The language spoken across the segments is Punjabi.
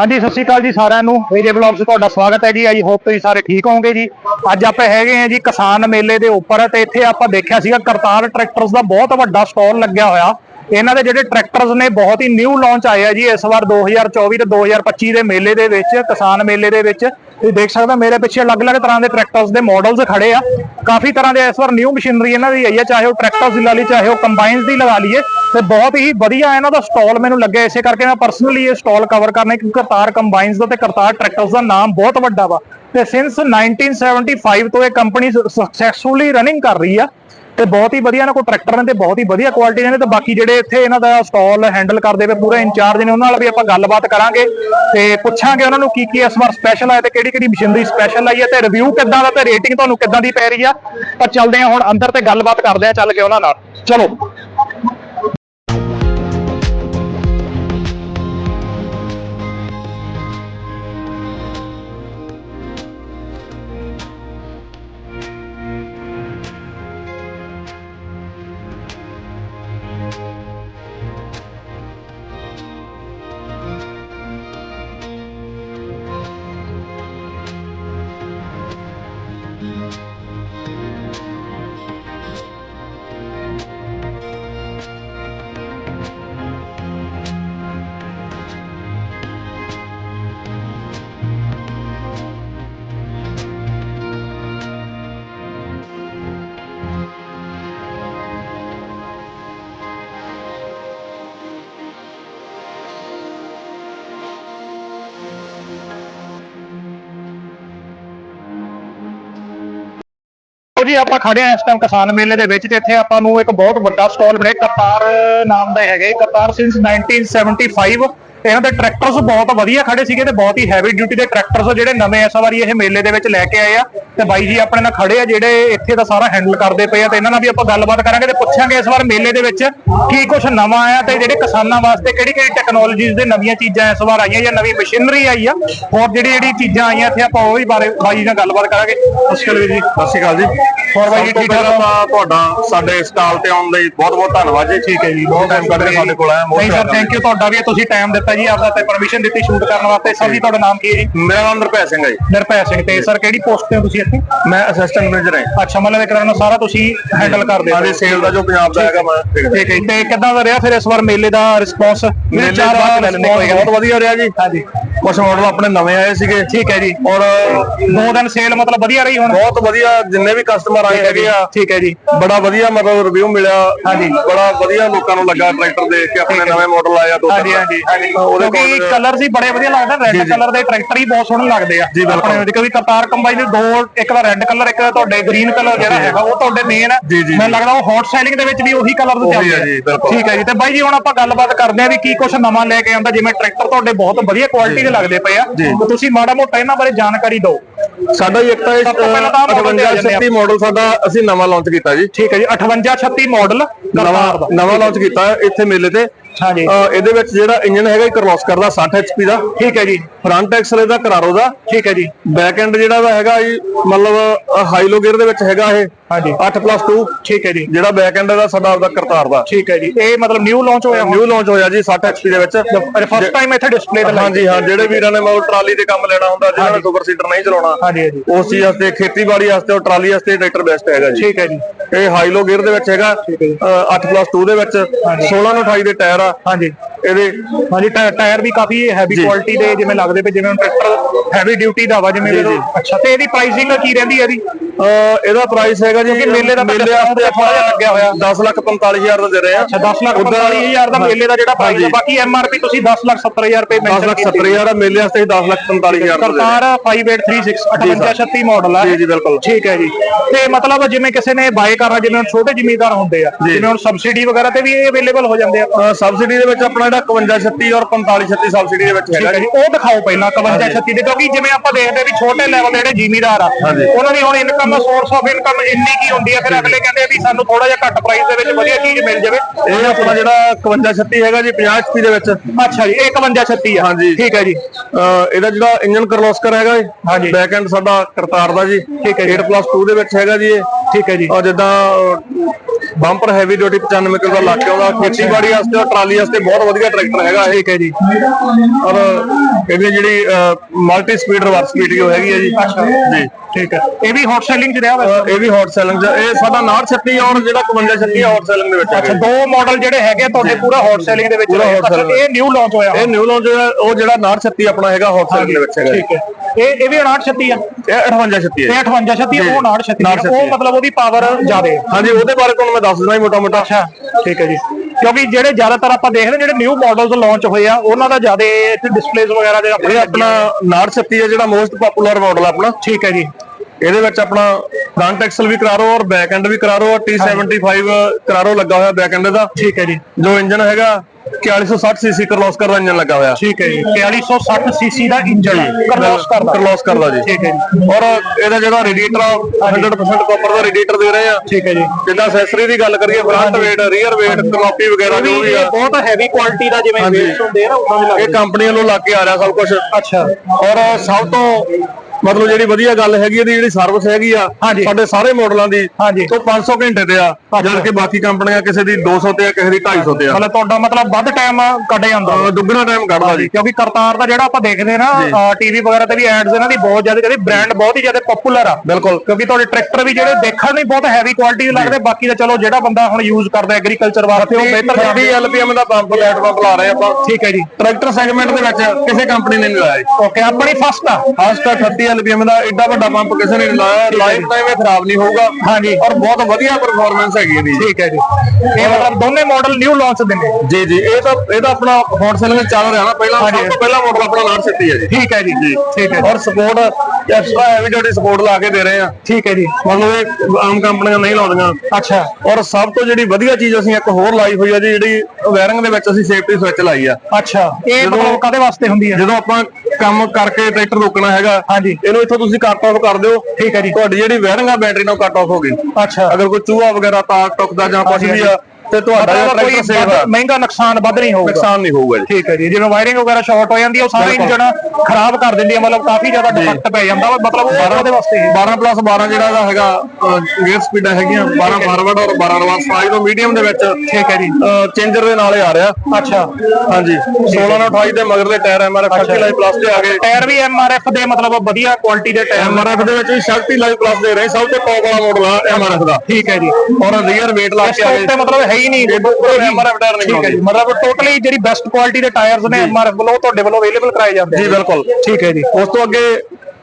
ਹਾਂਜੀ, ਸਤਿ ਸ਼੍ਰੀ ਅਕਾਲ ਜੀ ਸਾਰਿਆਂ ਨੂੰ। ਮੇਰੇ ਵੀਰੇ 'ਚ ਤੁਹਾਡਾ ਸਵਾਗਤ ਹੈ ਜੀ। ਆਈ ਹੋਪ ਤੁਸੀਂ ਸਾਰੇ ਠੀਕ ਹੋਵੋਗੇ ਜੀ। ਅੱਜ ਆਪਾਂ ਹੈਗੇ ਆ ਜੀ ਕਿਸਾਨ ਮੇਲੇ ਦੇ ਉੱਪਰ ਤੇ ਇੱਥੇ ਆਪਾਂ ਦੇਖਿਆ ਸੀਗਾ ਕਰਤਾਰ ਟਰੈਕਟਰਸ ਦਾ ਬਹੁਤ ਵੱਡਾ ਸਟਾਲ ਲੱਗਿਆ ਹੋਇਆ। ਇਹਨਾਂ ਦੇ ਜਿਹੜੇ ਟਰੈਕਟਰਸ ਨੇ ਬਹੁਤ ਹੀ ਨਿਊ ਲਾਂਚ ਆਏ ਆ ਜੀ ਇਸ ਵਾਰ 2024 ਤੇ 2025 ਦੇ ਮੇਲੇ ਦੇ ਵਿੱਚ, ਕਿਸਾਨ ਮੇਲੇ ਦੇ ਵਿੱਚ। ਤੁਸੀਂ ਦੇਖ ਸਕਦੇ ਹੋ ਮੇਰੇ ਪਿੱਛੇ ਅਲੱਗ-ਅਲੱਗ ਤਰ੍ਹਾਂ ਦੇ ਟਰੈਕਟਰਸ ਦੇ ਮਾਡਲਸ ਖੜੇ ਆ। ਕਾਫੀ ਤਰ੍ਹਾਂ ਦੇ ਇਸ ਵਾਰ ਨਿਊ ਮਸ਼ੀਨਰੀ ਇਹਨਾਂ ਦੀ ਆਈ ਹੈ ਚਾਹੇ ਉਹ ਟਰੈਕਟਰਸ ਦੀ ਲਾ ਲਈ, ਚਾਹੇ ਉਹ ਕੰਬਾਈਨਸ ਦੀ ਲਗਾ ਲਈਏ। ਤੇ ਬਹੁਤ ਹੀ ਵਧੀਆ ਇਹਨਾਂ ਦਾ ਸਟਾਲ ਮੈਨੂੰ ਲੱਗਿਆ, ਇਸੇ ਕਰਕੇ ਮੈਂ ਪਰਸਨਲੀ ਇਹ ਸਟਾਲ ਕਵਰ ਕਰਨਾ ਕਿਉਂਕਿ ਕਰਤਾਰ ਕੰਬਾਈਨਸ ਦਾ ਤੇ ਕਰਤਾਰ ਟਰੈਕਟਰਸ ਦਾ ਨਾਮ ਬਹੁਤ ਵੱਡਾ ਵਾ। ਤੇ ਸਿੰਸ 1975 ਤੋਂ ਇਹ ਕੰਪਨੀ ਸਕਸੈਸਫੁਲੀ ਰਨਿੰਗ ਕਰ ਰਹੀ ਆ ਤੇ ਬਹੁਤ ਹੀ ਵਧੀਆ ਇਹਨਾਂ ਕੋਲ ਟਰੈਕਟਰ ਨੇ ਤੇ ਬਹੁਤ ਹੀ ਵਧੀਆ ਕੁਆਲਿਟੀ ਦੇ ਨੇ ਤੇ ਬਾਕੀ ਜਿਹੜੇ ਇੱਥੇ ਇਹਨਾਂ ਦਾ ਸਟਾਲ ਹੈਂਡਲ ਕਰਦੇ ਪਏ, ਪੂਰੇ ਇੰਚਾਰਜ ਨੇ, ਉਹਨਾਂ ਨਾਲ ਵੀ ਆਪਾਂ ਗੱਲਬਾਤ ਕਰਾਂਗੇ ਤੇ ਪੁੱਛਾਂਗੇ ਉਹਨਾਂ ਨੂੰ ਕੀ ਕੀ ਇਸ ਵਾਰ ਸਪੈਸ਼ਲ ਆਇਆ ਤੇ ਕਿਹੜੀ ਕਿਹੜੀ ਮਸ਼ੀਨਰੀ ਸਪੈਸ਼ਲ ਆਈ ਹੈ ਤੇ ਰਿਵਿਊ ਕਿੱਦਾਂ ਦਾ ਤੇ ਰੇਟਿੰਗ ਤੁਹਾਨੂੰ ਕਿੱਦਾਂ ਦੀ ਪੈ ਰਹੀ ਆ। ਤਾਂ ਚੱਲਦੇ ਹਾਂ ਹੁਣ ਅੰਦਰ ਤੇ ਗੱਲਬਾਤ ਕਰਦੇ ਆ ਚੱਲ ਕੇ ਉਹਨਾਂ ਨਾਲ। ਚਲੋ। ਲਓ ਜੀ, ਆਪਾਂ ਖੜੇ ਆ ਇਸ ਟਾਈਮ ਕਿਸਾਨ ਮੇਲੇ ਦੇ ਵਿੱਚ ਤੇ ਇੱਥੇ ਆਪਾਂ ਨੂੰ ਇੱਕ ਬਹੁਤ ਵੱਡਾ ਸਟਾਲ ਬਣਿਆ, ਕਰਤਾਰ ਨਾਮ ਦਾ ਹੈਗਾ ਇਹ ਕਰਤਾਰ ਸਿੰਸ 1975 ਇਹਨਾਂ ਦੇ ਟਰੈਕਟਰਸ ਬਹੁਤ ਵਧੀਆ ਖੜੇ ਸੀਗੇ ਤੇ ਬਹੁਤ ਹੀ ਹੈਵੀ ਡਿਊਟੀ ਦੇ ਟਰੈਕਟਰਸ ਜਿਹੜੇ ਨਵੇਂ ਇਸ ਵਾਰੀ ਇਹ ਮੇਲੇ ਦੇ ਵਿੱਚ ਲੈ ਕੇ ਆਏ ਆ। ਤੇ ਬਾਈ ਜੀ ਆਪਣੇ ਨਾਲ ਖੜੇ ਆ ਜਿਹੜੇ ਇੱਥੇ ਦਾ ਸਾਰਾ ਹੈਂਡਲ ਕਰਦੇ ਪਏ ਆ ਤੇ ਇਹਨਾਂ ਨਾਲ ਵੀ ਆਪਾਂ ਗੱਲਬਾਤ ਕਰਾਂਗੇ ਤੇ ਪੁੱਛਾਂਗੇ ਇਸ ਵਾਰ ਮੇਲੇ ਦੇ ਵਿੱਚ ਕੀ ਕੁਝ ਨਵਾਂ ਆਇਆ ਤੇ ਜਿਹੜੇ ਕਿਸਾਨਾਂ ਵਾਸਤੇ ਕਿਹੜੀ ਕਿਹੜੀ ਟੈਕਨੋਲੋਜੀਜ਼ ਦੇ ਨਵੀਆਂ ਚੀਜ਼ਾਂ ਇਸ ਵਾਰ ਆਈਆਂ ਜਾਂ ਨਵੀਂ ਮਸ਼ੀਨਰੀ ਆਈ ਆ ਹੋਰ ਜਿਹੜੀ ਜਿਹੜੀ ਚੀਜ਼ਾਂ ਆਈਆਂ ਇੱਥੇ ਆਪਾਂ ਉਹ ਵੀ ਬਾਰੇ ਬਾਈ ਜੀ ਨਾਲ ਗੱਲਬਾਤ ਕਰਾਂਗੇ। ਅਕਾਲ ਵੀਰ ਜੀ। ਸਤਿ ਸ਼੍ਰੀ ਅਕਾਲ ਜੀ। ਹੋਰ ਬਾਈ ਜੀ ਠੀਕ ਠਾਕ ਤੁਹਾਡਾ ਸਾਡੇ ਸਟਾਲ ਤੇ ਆਉਣ ਲਈ ਬਹੁਤ ਬਹੁਤ ਧੰਨਵਾਦ ਜੀ। ਠੀਕ ਹੈ ਜੀ ਬਹੁਤ ਟਾਈਮ ਕੱਢ ਕੇ ਸਾਡੇ ਕੋਲ ਆਏ welcome। ਥੈਂਕ ਯੂ ਤੁਹਾਡਾ ਵੀ ਤੁਸੀਂ ਟਾਈਮ ਦਿੱਤਾ ਜੀ ਆਪਦਾ ਤੇ ਪਰਮਿਸ਼ਨ ਦਿੱਤੀ ਸ਼ੂਟ ਕਰਨ ਵਾਸਤੇ। ਸਰ ਜੀ ਤੁਹਾਡਾ ਨਾਮ ਕੀ ਹੈ ਜੀ? ਮੇਰਾ ਨਾਮ ਨਿਰਭੈ ਸਿੰਘ ਹੈ ਜੀ। ਨਿਰਭੈ ਸਿੰਘ ਤੇ ਸਰ ਕਿਹੜੀ ਪੋਸਟ ਤੇ ਹੋ ਤੁਸੀਂ ਇੱਥੇ? ਮੈਂ ਅਸਿਸਟੈਂਟ ਮੈਨੇਜਰ ਹਾਂ ਅੱਛਾ ਮਤਲਬ ਇੱਕ ਤਰ੍ਹਾਂ ਸਾਰਾ ਤੁਸੀਂ ਹੈਂਡਲ ਕਰਦੇ ਹੋ ਹਾਂਜੀ ਸੇਲ ਦਾ ਜੋ ਪੰਜਾਬ ਦਾ ਹੈਗਾ ਮੈਂ। ਠੀਕ ਹੈ। ਤੇ ਕਿੱਦਾਂ ਦਾ ਰਿਹਾ ਫਿਰ ਇਸ ਵਾਰ ਮੇਲੇ ਦਾ ਰਿਸਪੌਂਸ ਮੇਲੇ ਦਾ ਬਹੁਤ ਵਧੀਆ ਰਿਹਾ ਜੀ। ਹਾਂਜੀ। ਕੁਝ ਮਾਡਲ ਆਪਣੇ ਨਵੇਂ ਆਏ ਸੀਗੇ। ਠੀਕ ਹੈ ਜੀ। ਔਰ ਦੋ ਦਿਨ ਸੇਲ ਮਤਲਬ ਵਧੀਆ ਰਹੀ ਹੁਣ। ਬਹੁਤ ਵਧੀਆ ਜਿੰਨੇ ਵੀ ਕਸਟਮਰ ਆਏ ਹੈਗੇ ਆ ਠੀਕ ਹੈ ਜੀ। ਬੜਾ ਵਧੀਆ ਮਤਲਬ ਰਿਵਿਊ ਮਿਲਿਆ। ਹਾਂਜੀ। ਬੜਾ ਵਧੀਆ ਲੋਕਾਂ ਨੂੰ ਲੱਗਾ ਟਰੈਕਟਰ ਦੇਖ ਕੇ ਆਪਣੇ ਨਵੇਂ ਮਾਡਲ ਆਏ ਆ ਦੋ ਹਾਂਜੀ ਹਾਂਜੀ। ਉਹਦੇ ਕੋਲ ਕਲਰ ਸੀ ਬੜੇ ਵਧੀਆ ਲੱਗਦਾ ਰੈੱਡ ਕਲਰ ਦੇ ਟਰੈਕਟਰ ਹੀ ਬਹੁਤ ਸੋਹਣੇ ਲੱਗਦੇ ਆ। ਜੀ, ਬਿਲਕੁਲ। ਆਪਣੇ ਕਿਉਂਕਿ ਕਰਤਾਰ ਕੰਬਾਈ ਦੇ ਦੋ ਇੱਕ ਦਾ ਰੈੱਡ ਕਲਰ ਇੱਕ ਤੁਹਾਡੇ ਗ੍ਰੀਨ ਕਲਰ ਜਿਹੜਾ ਹੈਗਾ ਉਹ ਤੁਹਾਡੇ ਮੇਨ ਮੈਨੂੰ ਲੱਗਦਾ ਉਹ ਹੌਟ ਸੈਲਿੰਗ ਦੇ ਵਿੱਚ ਵੀ ਉਹੀ ਕਲਰ ਦੇ ਚੱਲਦੇ। ਠੀਕ ਹੈ ਜੀ। ਤੇ ਬਾਈ ਜੀ ਹੁਣ ਆਪਾਂ ਗੱਲਬਾਤ ਕਰਦੇ ਆ ਵੀ ਕੀ ਕੁਝ ਨਵਾਂ ਲੈ ਕੇ ਆਉਂਦਾ ਜਿਵੇਂ ਟਰੈਕਟਰ ਤੁਹਾਡੇ ਬਹੁਤ ਵਧੀਆ ਕੁਆਲਿਟੀ ਦੇ ਲੱਗਦੇ ਪਏ ਆ। ਤੁਸੀਂ ਮਾੜਾ ਮੋਟਾ ਇਹਨਾਂ ਬਾਰੇ ਜਾਣਕਾਰੀ ਦਿਓ। ਸਾਡਾ ਜੀ ਇੱਕ ਤਾਂ ਸਭ ਤੋਂ ਪਹਿਲਾਂ ਤਾਂ ਆਹ model ਤੇ ਆ ਜਾਂਦੇ 58 ਮਾਡਲ ਸਾਡਾ ਅਸੀਂ ਨਵਾਂ ਲਾਂਚ ਕੀਤਾ ਜੀ। ਠੀਕ ਹੈ ਜੀ 58 36 ਮਾਡਲ ਨਵਾਂ ਨਵਾਂ ਲਾਂਚ ਕੀਤਾ ਇੱਥੇ ਮੇਲੇ ਤੇ। ਹਾਂਜੀ। ਇਹਦੇ ਵਿੱਚ ਜਿਹੜਾ ਇੰਜਨ ਹੈਗਾ ਇਹ ਕਰਲੋਸਕਰ ਦਾ 60 HP ਦਾ। ਠੀਕ ਹੈ ਜੀ। ਫਰੰਟ ਐਕਸਲ ਇਹਦਾ ਕਰਾਰੋ ਦਾ। ਠੀਕ ਹੈ ਜੀ। ਬੈਕ ਐਂਡ ਜਿਹੜਾ ਵਾ ਹੈਗਾ ਜੀ ਮਤਲਬ ਹਾਈਲੋ ਗੇਅਰ ਦੇ ਵਿੱਚ ਹੈਗਾ ਇਹ। ਹਾਂਜੀ। 8+2 ਠੀਕ ਹੈ ਜੀ। ਜਿਹੜਾ ਬੈਕ ਐਂਡ ਦਾ ਸਾਡਾ ਆਪਦਾ ਕਰਤਾਰ ਦਾ। ਠੀਕ ਹੈ ਜੀ। ਇਹ ਮਤਲਬ ਨਿਊ ਲਾਂਚ ਹੋਇਆ ਨਿਊ ਲਾਂਚ ਹੋਇਆ ਜੀ 60 HP ਦੇ ਵਿੱਚ। ਫਸਟ ਟਾਈਮ ਇੱਥੇ ਡਿਸਪਲੇ ਤੇ ਹਾਂਜੀ ਹਾਂ ਜਿਹੜੇ ਵੀਰਾਂ ਨੇ ਮਤਲਬ ਟਰਾਲੀ ਤੇ ਕੰਮ ਲੈਣਾ ਹੁੰਦਾ ਜਿਹਨਾਂ ਨੇ ਸੁਪਰ ਸੀਟਰ ਨਹੀਂ ਚਲਾਉਣਾ ਹਾਂਜੀ ਹਾਂਜੀ। ਉਸ ਚੀਜ਼ ਵਾਸਤੇ ਖੇਤੀਬਾੜੀ ਵਾਸਤੇ ਉਹ ਟਰਾਲੀ ਵਾਸਤੇ ਟਰੈਕਟਰ ਬੈਸਟ ਹੈਗਾ ਜੀ। ਠੀਕ ਹੈ ਜੀ। ਇਹ ਹਾਈਲੋ ਗੇਅਰ ਦੇ ਵਿੱਚ ਹੈਗਾ 8+2 ਦੇ ਵਿੱਚ। 16 ਨੂੰ 28 ਦੇ ਟਾਇਰ ਆ ਹਾਂਜੀ। ਇਹਦੇ ਹਾਂਜੀ ਟਾਇਰ ਟਾਇਰ ਵੀ ਕਾਫੀ ਹੈਵੀ ਕੁਆਲਿਟੀ ਦੇ ਜਿਵੇਂ ਲੱਗਦੇ ਪਏ ਜਿਵੇਂ ਟਰੈਕਟਰ ਹੈਵੀ ਡਿਊਟੀ ਦਾ ਵਾ ਜਿਵੇਂ ਇਹਦਾ- ਅੱਛਾ ਤੇ ਇਹਦੀ ਪ੍ਰਾਈਸਿੰਗ ਕੀ ਰਹਿੰਦੀ ਹੈ ਇਹਦੀ? ਇਹਦਾ ਪ੍ਰਾਈਸ ਹੈਗਾ ਜੀ ਮੇਲੇ ਦਾ ਮੇਲੇ ਵਾਸਤੇ ਆਪਾਂ ਲੱਗਿਆ ਹੋਇਆ। 10 ਲੱਖ 45000 ਦਾ ਦੇ ਰਹੇ ਆ ਅੱਛਾ 10 ਲੱਖ 45000 ਦਾ ਮੇਲੇ ਦਾ ਜਿਹੜਾ ਪ੍ਰਾਈਸ ਹੈ ਬਾਕੀ ਐਮਆਰਪੀ ਤੁਸੀਂ 10 ਲੱਖ 70000 ਰੁਪਏ 10 ਮੈਂਸ਼ਨ ਲੱਖ 70000 ਦਾ ਮੇਲੇ ਵਾਸਤੇ 10 ਲੱਖ 45000 ਦਾ ਕਰਤਾਰ 5836 5836 ਮਾਡਲ ਹੈ ਜੀ, ਜੀ, ਬਿਲਕੁਲ। ਠੀਕ ਹੈ ਜੀ। ਤੇ ਮਤਲਬ ਜਿਵੇਂ ਕਿਸੇ ਨੇ ਬਾਏ ਕਰਨਾ ਜਿਵੇਂ ਛੋਟੇ ਜ਼ਿਮੀਂਦਾਰ ਹੁੰਦੇ ਆ ਜਿਵੇਂ ਹੁਣ ਸਬਸਿਡੀ ਵਗੈਰਾ ਤੇ ਵੀ ਇਹ ਅਵੇਲੇਬਲ ਹੋ ਜਾਂਦੇ ਆ। ਸਬਸਿਡੀ ਦੇ ਵਿੱਚ ਆਪਣਾ ਜਿਹੜਾ 51 36 ਔਰ 45 36 ਸਬਸਿਡੀ ਦੇ ਵਿੱਚ ਹੈਗਾ ਜੀ। ਉਹ ਦਿਖਾਓ ਪਹਿਲਾਂ 51 36 ਦੇ ਕਿਉਂਕਿ ਜਿਵੇਂ ਆਪਾਂ ਦੇਖਦੇ ਵੀ ਛੋਟੇ ਲੈਵਲ ਦੇ ਜਿਹੜੇ ਜ਼ਿਮੀਂਦਾਰ ਆ। ਉਹਨਾਂ ਦੀ ਹੁਣ ਇਨਕਮ ਦਾ ਸੋਰਸ ਆਫ ਇਨਕਮ ਇੰਨੀ ਕੀ ਹੁੰਦੀ ਆ? ਫਿਰ ਅਗਲੇ ਕਹਿੰਦੇ ਵੀ ਸਾਨੂੰ ਥੋੜਾ ਜਿਹਾ ਘੱਟ ਪ੍ਰਾਈਸ ਦੇ ਵਿੱਚ ਵਧੀਆ ਚੀਜ਼ ਮਿਲ ਜਾਵੇ। ਇਹ ਆਪਣਾ ਜਿਹੜਾ 51 36 ਹੈਗਾ ਜੀ 50 HP ਦੇ ਵਿੱਚ। ਅੱਛਾ ਜੀ ਇਹ 51 36 ਆ। ਹਾਂਜੀ। ਠੀਕ ਹੈ ਜੀ। ਇਹਦਾ ਜਿਹੜਾ ਇੰਜਨ ਕਰਲੋਸਕਰ ਹੈਗਾ ਜੀ ਹਾਂਜੀ। ਬੈਕ ਐਂਡ ਸਾਡਾ ਕਰਤਾਰ ਦਾ ਜੀ ਠੀਕ ਹੈ ਜੀ। 8+2 ਦੇ ਵਿੱਚ ਹੈਗਾ ਜੀ ਇਹ। ਠੀਕ ਹੈ ਜੀ। ਔਰ ਜਿੱਦਾਂ ਬੰਪਰ ਹੈਵੀ ਡਿਊਟੀ 95 ਕਿਲੋ ਦਾ ਲੱਗ ਆਉਂਦਾ ਖੇਤੀਬਾੜੀ ਵਾਸਤੇ ਟਰਾਲੀ ਵਾਸਤੇ ਬਹੁਤ ਵਧੀਆ ਟਰੈਕਟਰ ਹੈਗਾ ਇਹ ਠੀਕ ਹੈ ਜੀ। ਔਰ ਇਹਦੀ ਜਿਹੜੀ ਮਲਟੀ ਸਪੀਡ ਰਿਵਰਸ ਵੀਡੀਓ ਹੈਗੀ ਹੈ ਜੀ। ਜੀ ਠੀਕ ਹੈ। ਇਹ ਵੀ ਹੌਟ ਸੈਲਿੰਗ ਚ ਰਿਹਾ ਵੈਸੇ ਇਹ ਵੀ ਹੌਟ ਸੈਲਿੰਗ ਇਹ ਸਾਡਾ 936 ਔਰ ਜਿਹੜਾ 55 36 ਹੌਟ ਸੈਲਿੰਗ ਦੇ ਵਿੱਚ ਅੱਛਾ ਦੋ ਮਾਡਲ ਜਿਹੜੇ ਹੈਗੇ ਤੁਹਾਡੇ ਪੂਰਾ ਹੌਟ ਸੈਲਿੰਗ ਦੇ ਵਿੱਚ ਇਹ ਨਿਊ ਲਾਂਚ ਹੋਇਆ ਇਹ ਨਿਊ ਲਾਂਚ ਉਹ ਜਿਹੜਾ 936 ਆਪਣਾ ਹੈਗਾ ਹੌਟ ਸੈਲਿੰਗ ਦੇ ਵਿੱਚ ਹੈਗਾ ਠੀਕ ਹੈ। ਇਹ ਇਹ ਵੀ 5936 ਆ। ਇਹ 58 36 ਤੇ ਹੈ 58 36 ਉਹ 5936 59 ਉਹ ਮਤਲਬ ਉਹਦੀ ਪਾਵਰ ਜ਼ਿਆਦੇ ਹਾਂਜੀ ਉਹਦੇ ਬਾਰੇ ਤੁਹਾਨੂੰ ਮੈਂ ਦੱਸ ਦਿੰਦਾ ਮੋਟਾ ਮੋਟਾ ਅੱਛਾ ਠੀਕ ਹੈ ਜੀ। ਕਿਉਂਕਿ ਜਿਹੜੇ ਜ਼ਿਆਦਾਤਰ ਆਪਾਂ ਦੇਖਦੇ ਜਿਹੜੇ ਨਿਊ ਮਾਡਲਸ ਲਾਂਚ ਹੋਏ ਆ ਉਹਨਾਂ ਦਾ ਜ਼ਿਆਦੇ ਇੱਥੇ ਡਿਸਪਲੇਸ ਵਗੈਰਾ ਦੇ ਆਪਣੇ ਆਪਣਾ 936 ਹੈ ਜਿਹੜਾ ਮੋਸਟ ਪਪੂਲਰ ਮਾਡਲ ਆਪਣਾ। ਠੀਕ ਹੈ ਜੀ। ਇਹਦੇ ਵਿੱਚ ਆਪਣਾ ਫਰੰਟ ਐਕਸਲ ਵੀ ਕਰਾ ਰੋ ਔਰ ਬੈਕ ਐਂਡ ਵੀ ਕਰਾ ਰੋ ਔਰ T75 ਕਰਾ ਰੋ ਲੱਗਾ ਹੋਇਆ ਬੈਕ ਐਂਡ ਦਾ। ਠੀਕ ਹੈ ਜੀ। ਜੋ ਇੰਜਨ ਹੈਗਾ 4160 ਸੀਸੀ ਕਰਲੋਸਕਰ ਦਾ ਇੰਜਨ ਲੱਗਾ ਹੋਇਆ। ਠੀਕ ਹੈ ਜੀ। 4160 ਸੀਸੀ ਦਾ ਇੰਜਨ ਕਰਲੋਸ ਕਰਦਾ। ਕਰਲੋਸ ਕਰਦਾ ਜੀ। ਠੀਕ ਹੈ ਜੀ। ਔਰ ਇਹਦਾ ਜਿਹੜਾ ਰੇਡੀਏਟਰ ਆ 100% ਕਾਪਰ ਦਾ ਰੇਡੀਏਟਰ ਦੇ ਰਹੇ ਆ। ਠੀਕ ਹੈ ਜੀ। ਜਿੱਦਾਂ ਅਸੈਸਰੀ ਦੀ ਗੱਲ ਕਰੀਏ front weight rear weight canopy ਵਗੈਰਾ ਜੋ ਵੀ ਆ। ਇਹ ਬਹੁਤ ਹੈਵੀ ਕੁਆਲਿਟੀ ਦਾ ਜਿਵੇਂ ਵੇਟਸ ਹੁੰਦੇ ਆ ਨਾ ਉਦਾਂ ਦੇ ਇਹ ਲੱਗਦੇ ਕੰਪਨੀ ਵੱਲੋਂ ਲੱਗ ਕੇ ਆ ਰਿਹਾ ਸਭ ਕੁਝ ਅੱਛਾ। ਔਰ ਸਭ ਤੋਂ ਮਤਲਬ ਜਿਹੜੀ ਵਧੀਆ ਗੱਲ ਹੈਗੀ ਇਹਦੀ ਜਿਹੜੀ ਸਰਵਿਸ ਹੈਗੀ ਆ ਹਾਂਜੀ। ਸਾਡੇ ਸਾਰੇ ਮਾਡਲਾਂ ਦੀ ਹਾਂਜੀ। ਤੋਂ 500 ਘੰਟੇ ਤੇ ਆ ਜਦ ਕਿ ਬਾਕੀ ਕੰਪਨੀਆਂ ਕਿਸੇ ਦੀ 200 ਤੇ ਆ ਕਿਸੇ ਦੀ 250 ਤੇ ਆ। ਮਤਲਬ ਤੁਹਾਡਾ ਮਤਲਬ ਵੱਧ ਟਾਈਮ ਕੱਢ ਜਾਂਦਾ। ਅਹ ਦੁੱਗਣਾ ਟਾਈਮ ਕੱਢਦਾ ਜੀ। ਕਿਉਂਕਿ ਕਰਤਾਰ ਦਾ ਜਿਹੜਾ ਆਪਾਂ ਦੇਖਦੇ ਨਾ ਟੀਵੀ ਵਗੈਰਾ ਤੇ ਵੀ ਐਡਸ ਇਹਨਾਂ ਦੀ ਬਹੁਤ ਜ਼ਿਆਦਾ ਜਿਹੜੀ ਬ੍ਰਾਂਡ ਬਹੁਤ ਹੀ ਜ਼ਿਆਦਾ ਪਪੂਲਰ ਆ। ਬਿਲਕੁਲ। ਕਿਉਂਕਿ ਤੁਹਾਡੇ ਟਰੈਕਟਰ ਵੀ ਜਿਹੜੇ ਦੇਖਣ ਨੂੰ ਹੀ ਬਹੁਤ ਹੈਵੀ ਕੁਆਲਿਟੀ ਦੇ ਲੱਗਦੇ ਬਾਕੀ ਤਾਂ ਚਲੋ ਜਿਹੜਾ ਬੰਦਾ ਹੁਣ ਯੂਜ਼ ਕਰਦਾ ਐਗਰੀਕਲਚਰ ਵਾਸਤੇ ਉਹ ਬਿਹਤਰ 30 ਐਲਪੀਐਮ ਦਾ ਪੰਪ ਲੈਟ ਪੰਪ ਲਾ ਰਹੇ ਆਪਾਂ। ਠੀਕ ਹੈ ਜੀ। ਟਰੈਕਟਰ ਸੈਗਮੈਂਟ ਦੇ ਵਿੱਚ ਕਿਸੇ ਕੰਪਨੀ ਨੇ ਨਹੀਂ ਲਾਇਆ ਜੀ। ਓਕੇ ਆਪਣੀ ਫਸਟ ਆ। ਫਾਸਟ 30 ਐਲਪੀਐਮ ਦਾ ਐਡਾ ਵੱਡਾ ਪੰਪ ਕਿਸੇ ਨੇ ਨਹੀਂ ਲਾਇਆ ਲਾਈਫ ਟਾਈਮ ਇਹ ਖਰਾਬ ਨਹੀਂ ਹੋਊਗਾ। ਹਾਂਜੀ। ਔਰ ਬਹੁਤ ਵਧੀਆ ਪਰਫਾਰਮੈਂਸ ਹੈਗੀ ਇਹਦੀ। ਠੀਕ ਹੈ ਜੀ। ਇਹ ਮਤਲਬ ਦੋਨੇ ਮਾਡਲ ਨਿਊ ਲਾਂਚ ਦੇ ਨੇ। ਜੀ ਜੀ। ਇਹ ਤਾਂ ਇਹਦਾ ਆਪਣਾ ਹੌਟ ਸੈਲਿੰਗ ਚੱਲ ਰਿਹਾ ਨਾ। ਪਹਿਲਾਂ ਸਭ ਤੋਂ ਪਹਿਲਾ ਮਾਡਲ ਆਪਣਾ ਲਾਂਚ ਕੀਤੀ ਹੈ ਜੀ। ਠੀਕ ਹੈ ਜੀ। ਠੀਕ ਹੈ। ਔਰ support extra heavy duty support ਲਾ ਕੇ ਦੇ ਰਹੇ ਆ। ਠੀਕ ਹੈ ਜੀ। ਮਤਲਬ ਇਹ ਆਮ ਕੰਪਨੀਆਂ ਨਹੀਂ ਲਾਉਂਦੀਆਂ। ਅੱਛਾ। ਔਰ ਸਭ ਤੋਂ ਜਿਹੜੀ ਵਧੀਆ ਚੀਜ਼ ਅਸੀਂ ਇੱਕ ਹੋਰ ਲਾਈ ਹੋਈ ਆ ਜੀ ਜਿਹੜੀ ਵਾਇਰਿੰਗ ਦੇ ਵਿੱਚ ਅਸੀਂ ਸੇਫਟੀ ਸਵਿਚ ਲਾਈ ਆ। ਅੱਛਾ। ਇਹ ਮਤਲਬ ਕਾਦੇ ਵਾਸਤੇ ਹੁੰਦੀ ਹੈ ਜਦੋਂ ਆਪਾਂ ਕੰਮ ਕਰਕੇ ਟਰੈਕਟਰ ਰੋਕਣਾ ਹੈਗਾ ਹਾਂਜੀ। ਇਹਨੂੰ ਇੱਥੋਂ ਤੁਸੀਂ ਕੱਟ ਆਫ ਕਰ ਦਿਓ। ਠੀਕ ਹੈ ਜੀ। ਤੁਹਾਡੀ ਜਿਹੜੀ ਵਾਇਰਿੰਗ ਆ ਬੈਟਰੀ ਨਾਲ ਕੱਟ ਆਫ ਹੋ ਗਈ। ਅੱਛਾ। ਅਗਰ ਕੋਈ ਚੂਹਾ ਵਗੈਰਾ ਤਾਰ ਟੁੱਕਦਾ ਜਾਂ ਕੁਝ ਵੀ ਆ ਤੇ ਤੁਹਾਡਾ ਜਿਹੜਾ ਮਤਲਬ ਕੋਈ ਟਰੈਕਟਰ ਸੇਫ ਆ ਵੱਧ- ਮਹਿੰਗਾ ਨੁਕਸਾਨ ਵੱਧ ਨਹੀਂ ਹੋਊਗਾ। ਨੁਕਸਾਨ ਨਹੀਂ ਹੋਊਗਾ ਜੀ। ਠੀਕ ਹੈ ਜੀ ਜਿਵੇਂ ਵਾਇਰਿੰਗ ਵਗੈਰਾ ਸ਼ਾਰਟ ਹੋ ਜਾਂਦੀ ਹੈ ਉਹ ਸਾਰਾ ਇੰਜਨ ਖਰਾਬ ਕਰ ਦਿੰਦੀ ਹੈ ਮਤਲਬ ਕਾਫੀ ਜ਼ਿਆਦਾ ਡਿਫੈਕਟ ਪੈ ਜਾਂਦਾ ਵਾ ਮਤਲਬ ਉਹ ਉਹਦੇ ਵਾਸਤੇ ਇਹ 12 ਪਲੱਸ 12 ਜਿਹੜਾ ਇਹਦਾ ਹੈਗਾ ਗੇਅਰ ਸਪੀਡਾਂ ਹੈਗੀਆਂ 12 ਫਾਰਵਰਡ ਔਰ 12 ਰਿਵਰਸ ਸਾਈਜ਼ ਤੋਂ ਮੀਡੀਅਮ ਦੇ ਵਿੱਚ ਠੀਕ ਹੈ ਜੀ। ਚੇਂਜਰ ਦੇ ਨਾਲ ਹੀ ਆ ਰਿਹਾ। ਅੱਛਾ। ਹਾਂਜੀ। 16 ਨਾਲ 28 ਦੇ ਮਗਰਲੇ ਟਾਇਰ ਐਮਆਰਐਫ 30 ਲਾਈਵ ਪਲੱਸ ਦੇ ਆ ਗਏ। ਟਾਇਰ ਵੀ ਐਮਆਰਐਫ ਦੇ ਮਤਲਬ ਵਧੀਆ ਕੁਆਲਿਟੀ ਦੇ ਟਾਇਰ ਐਮਆਰਐਫ ਦੇ ਵਿੱਚ ਵੀ 30 ਲਾਈਵ ਪਲੱਸ ਦੇ ਰਹੇ ਸਭ ਤੋਂ ਟੌਪ ਵਾਲਾ ਮਾਡਲ ਆ ਐਮਆਰਐਫ ਦਾ। ਠੀਕ ਹੈ ਜੀ। ਔਰ ਰੀਅਰ weight ਲਾ ਇਸ ਕੇ ਤੋਂ ਆ ਗਏ। ਉੱਤੇ ਮਤਲਬ ਹੈ ਹੀ ਨਹੀਂ MRF ਟਾਇਰ ਨਹੀਂ ਠੀਕ ਹੈ ਜੀ ਮਤਲਬ ਟੋਟਲੀ ਜਿਹੜੀ ਬੈਸਟ ਕੁਆਲਿਟੀ ਦੇ ਟਾਇਰਸ ਨੇ ਐਮਆਰਐਫ ਵੱਲੋਂ ਉਹ ਤੁਹਾਡੇ ਵੱਲੋਂ ਅਵੇਲੇਬਲ ਕਰਾਏ ਜਾਂਦੇ ਜੀ ਬਿਲਕੁਲ। ਠੀਕ ਹੈ ਜੀ। ਉਸ ਤੋਂ ਅੱਗੇ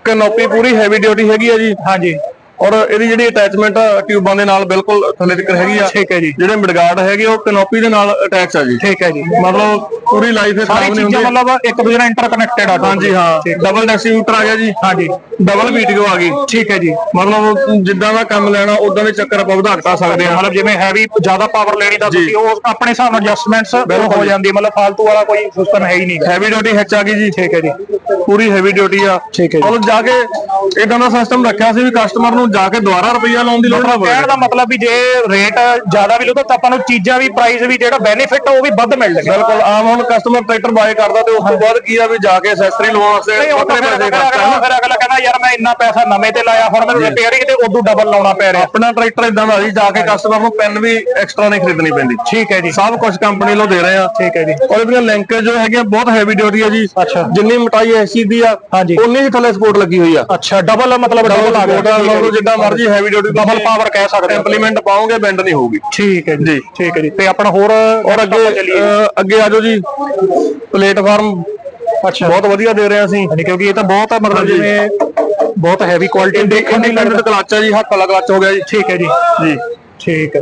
ਕਨੋਪੀ ਪੂਰੀ ਹੈਵੀ ਡਿਊਟੀ ਹੈਗੀ ਆ ਜੀ। ਹਾਂਜੀ। ਔਰ ਇਹਦੀ ਜਿਹੜੀ ਅਟੈਚਮੈਂਟ ਟਿਊਬਾਂ ਦੇ ਨਾਲ ਬਿਲਕੁਲ ਥੱਲੇ ਤੱਕ ਹੈਗੀ ਆ। ਠੀਕ ਹੈ ਜੀ। ਜਿਹੜੇ ਮਿਡਗਾਰਡ ਹੈਗੇ ਉਹ ਕਨੋਪੀ ਦੇ ਨਾਲ ਅਟੈਚ ਆ ਜੀ। ਠੀਕ ਹੈ ਜੀ। ਮਤਲਬ ਪੂਰੀ ਲਾਈਫ ਨਹੀਂ ਚੀਜ਼ਾਂ ਹੁੰਦੀ। ਮਤਲਬ ਇੱਕ ਦੂਜੇ ਨਾਲ ਇੰਟਰਕਨੈਕਟਡ ਆ ਹਾਂਜੀ ਹਾਂ। ਡਬਲ ਡਿਸਟ੍ਰੀਬਿਊਟਰ ਆ ਗਿਆ ਜੀ। ਹਾਂਜੀ ਡਬਲ ਵੀਟੀਓ ਆ ਗਈ। ਠੀਕ ਹੈ ਜੀ। ਮਤਲਬ ਜਿੱਦਾਂ ਦਾ ਕੰਮ ਲੈਣਾ ਉਦਾਂ ਦੇ ਚੱਕਰ ਆਪਾਂ ਵਧਾ ਘਟਾ ਸਕਦੇ ਆ ਮਤਲਬ ਜਿਵੇਂ ਹੈਵੀ ਜ਼ਿਆਦਾ ਪਾਵਰ ਲੈਣੀ ਤਾਂ ਤੁਸੀਂ ਉਹ ਆਪਣੇ ਹਿਸਾਬ ਨਾਲ ਐਡਜਸਟਮੈਂਟਸ ਹੋ ਜਾਂਦੀ। ਹੈ ਮਤਲਬ ਫालतू ਵਾਲਾ ਕੋਈ ਸਿਸਟਮ ਹੈ ਹੀ ਨਹੀਂ। ਹੈਵੀ ਡਿਊਟੀ ਹਿੱਚ ਆ ਗਈ ਜੀ। ਠੀਕ ਹੈ ਜੀ। ਪੂਰੀ ਹੈਵੀ ਡਿਊਟੀ ਆ। ਠੀਕ ਹੈ ਜੀ। ਮਤਲਬ ਜਾ ਕੇ ਇਦਾਂ ਦਾ ਸਿਸਟਮ ਰੱਖਿਆ ਸੀ ਵੀ ਕਸਟਮਰ ਨੂੰ ਜਾ ਕੇ ਦੁਬਾਰਾ ਰੁਪਈਆ ਲਾਉਣ ਦੀ ਲੋੜ ਨਾ ਪਵੇ। ਕਹਿਣ ਦਾ ਮਤਲਬ ਵੀ ਜੇ ਰੇਟ ਜ਼ਿਆਦਾ ਵੀ ਲਓ ਤਾਂ ਆਪਾਂ ਨੂੰ ਚੀਜ਼ਾਂ ਵੀ ਪ੍ਰਾਈਸ ਵੀ ਜਿਹੜਾ ਬੈਨੀਫਿਟ ਉਹ ਵੀ ਵੱਧ ਮਿਲਣਗੇ ਬਿਲਕੁਲ ਆਮ ਹੁਣ ਕਸਟਮਰ ਟਰੈਕਟਰ ਬਾਏ ਕਰਦਾ ਤੇ ਉਸ ਤੋਂ ਬਾਅਦ ਕੀ ਆ ਵੀ ਜਾ ਕੇ ਐਕਸੈਸਰੀ ਲਵਾਉਣ ਵਾਸਤੇ ਨਹੀਂ ਉਹ ਤਾਂ ਵੱਖਰੇ ਫਿਰ ਪੈਸੇ ਅਗਲਾ ਖਰਚਣਾ ਫਿਰ ਅਗਲਾ ਕਹਿੰਦਾ ਯਾਰ ਮੈਂ ਇੰਨਾ ਪੈਸਾ ਨਵੇਂ ਤੇ ਲਾਇਆ ਹੁਣ ਮੈਨੂੰ ਰਿਪੇਅਰਿੰਗ ਤੇ ਉਦੋਂ ਡਬਲ ਲਾਉਣਾ ਪੈ ਰਿਹਾ। ਆਪਣਾ ਟਰੈਕਟਰ ਇਦਾਂ ਦਾ ਜੀ ਜਾ ਕੇ ਕਸਟਮਰ ਨੂੰ ਪੈਨ ਵੀ ਐਕਸਟਰਾ ਨਹੀਂ ਖਰੀਦਣੀ ਪੈਂਦੀ। ਠੀਕ ਹੈ ਜੀ। ਸਭ ਕੁਝ ਕੰਪਨੀ ਵੱਲੋਂ ਦੇ ਰਹੇ ਆ। ਠੀਕ ਹੈ ਜੀ। ਔਰ ਇਹਦੀਆਂ ਲਿੰਕੇਜ ਜੋ ਹੈਗੀਆਂ ਬਹੁਤ ਹੈਵੀ ਡਿਊਟੀ ਆ ਜੀ। ਅੱਛਾ। ਜਿੰਨੀ ਮੋਟਾਈ ਐਸੀ ਦੀ ਆ ਹਾਂਜੀ। ਉਨੀ ਹੀ ਥੱਲੇ ਸਪੋਰਟ ਲੱਗੀ ਹੋਈ ਆ। ਅੱਛਾ ਡਬਲ ਮਤਲਬ ਡਬਲ ਆ ਗਿਆ। ਜਿੱਦਾਂ ਮਰਜ਼ੀ ਹੈਵੀ ਡਿਊਟੀ ਡਬਲ ਪਾਵਰ ਕਹਿ ਸਕਦੇ ਹਾਂ। ਇੰਪਲੀਮੈਂਟ ਪਾਓਗੇ ਬੈਂਡ ਨਹੀਂ ਹੋਊਗੀ। ਠੀਕ ਹੈ ਜੀ। ਠੀਕ ਹੈ ਜੀ। ਤੇ ਆਪਣਾ ਹੋਰ ਔਰ ਅੱਗੇ ਅੱਗੇ ਆਜੋ ਜੀ। ਪਲੇਟਫਾਰਮ ਅੱਛਾ। ਬਹੁਤ ਵਧੀਆ ਦੇ ਰਹੇ ਆ ਅਸੀਂ ਕਿਉਂਕਿ ਇਹ ਤਾਂ ਬਹੁਤ ਮਤਲਬ ਜਿਵੇਂ ਬਹੁਤ ਹੈਵੀ ਕੁਆਲਿਟੀ ਦੇਖਣ ਦੀ ਇੰਡੀਪੈਂਡੈਂਟ ਕਲਚ ਆ ਜੀ ਹੱਥ ਵਾਲਾ ਕਲਚ ਹੋ ਗਿਆ ਜੀ। ਠੀਕ ਹੈ ਜੀ। ਜੀ। ਠੀਕ ਹੈ।